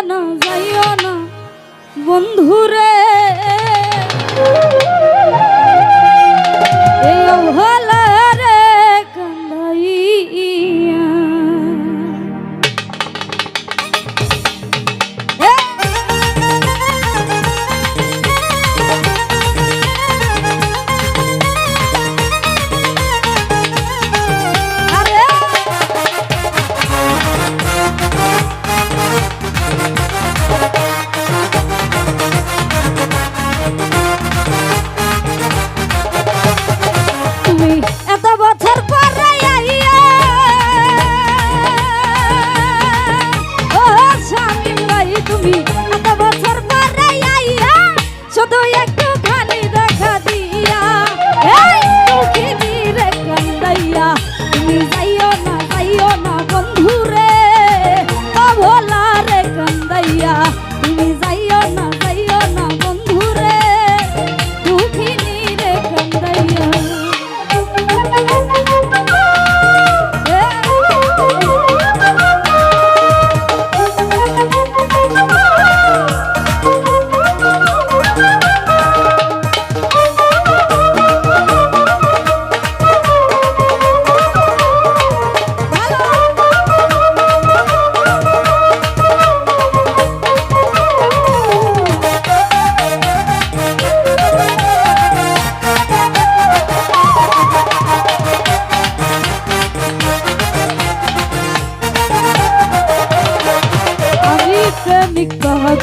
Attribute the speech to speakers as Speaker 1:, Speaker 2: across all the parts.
Speaker 1: না যাইও না বন্ধু রে হল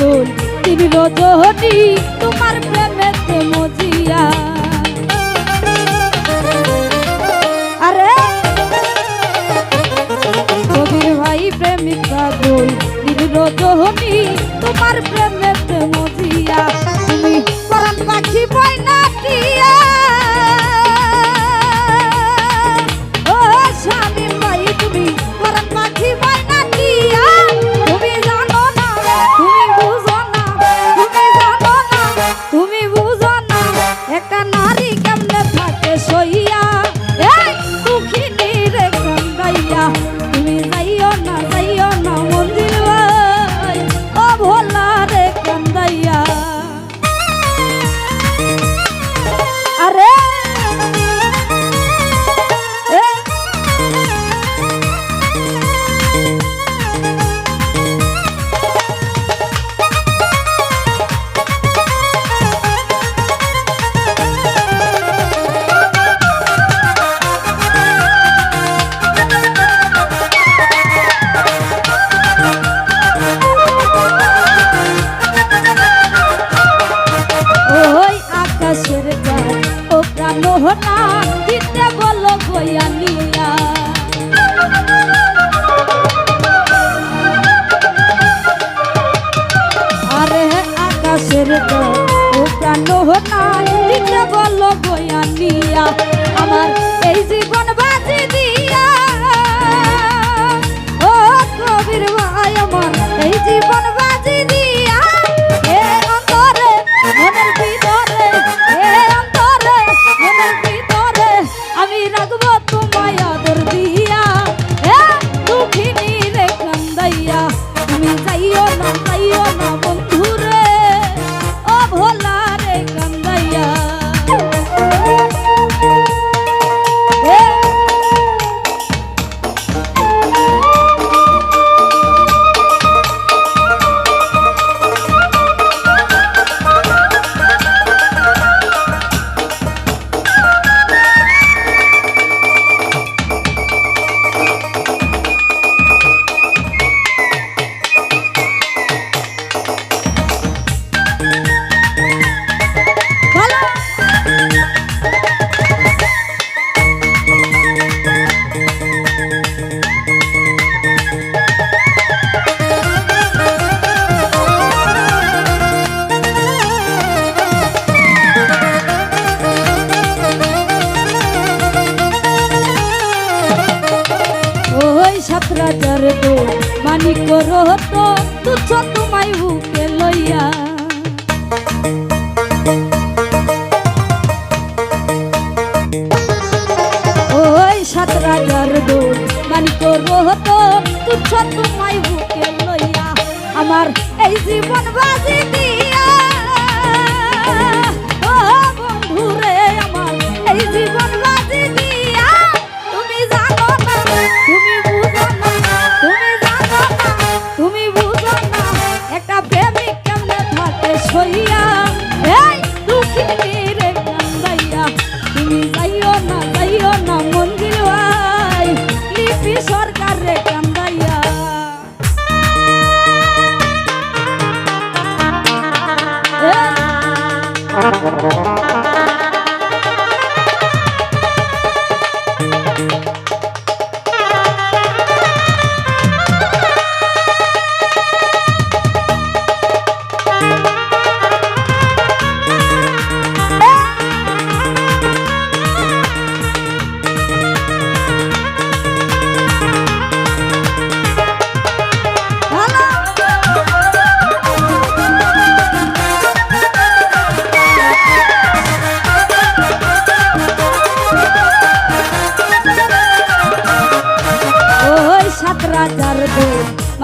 Speaker 1: পাগল দিবি রজহরি তোমার প্রেমেতে মজিয়া। আরে! কবির ভাই প্রেমিক পাগল দিবি রজহরি তোমার প্রেমেতে মজিয়া। তুমি পরান পাখি গহনা দিতে বলো গয়ানিয়া আরে আকাশের ও প্রাণ দিতে বলো গয়ানিয়া আমার এই জীবন বাজি তোমায় বুকে লইয়া আমার এই জীবন বাজি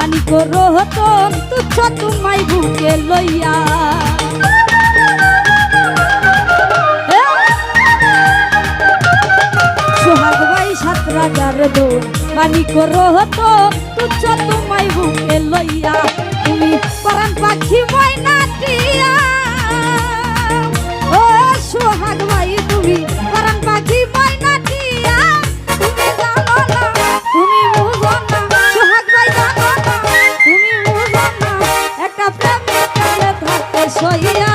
Speaker 1: দোল মানিক রোহতন তুচ্ছ তোমায় বুকে লইয়া! সোহাগ ভাই, সাত রাজার দোল মানিক রোহতন তুচ্ছ তোমায় বুকে লইয়া। তুমি পরাণ পাখি ময়নাটিয়া ও সোহাগ ভাই, তুমি 我一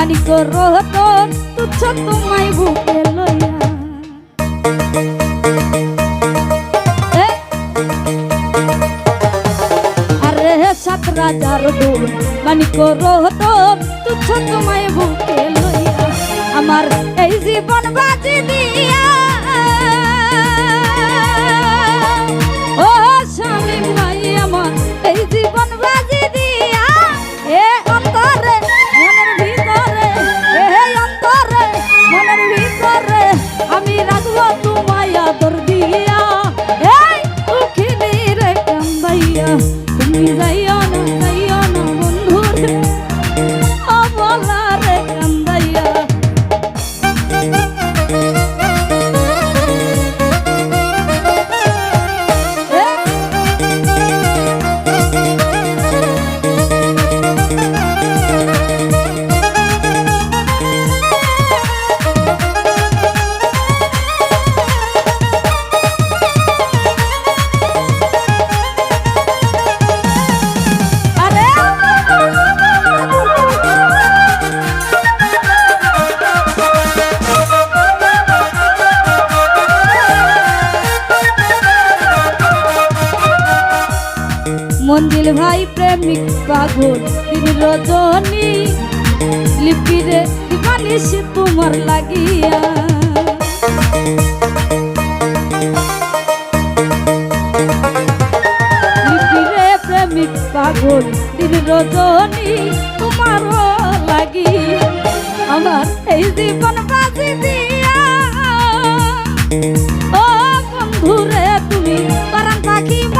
Speaker 1: মানিক রতন, তুচ্ছ তোমায় বুকে লইয়া! আরে সাত রাজার রো মানিক রতন, তুচ্ছ তোমায় বুকে লইয়া আমার এই মন্দির ভাই প্রেমিক পাগল দিন রজনী লিপিরে দিবানিস তোমার লাগিয়া। লিপিরে প্রেমিক পাগল দিন রজনী তোমার লাগি আমার এই জীবন বাজি দিয়া। ও বন্ধুরে, তুমি পারান থাকিবা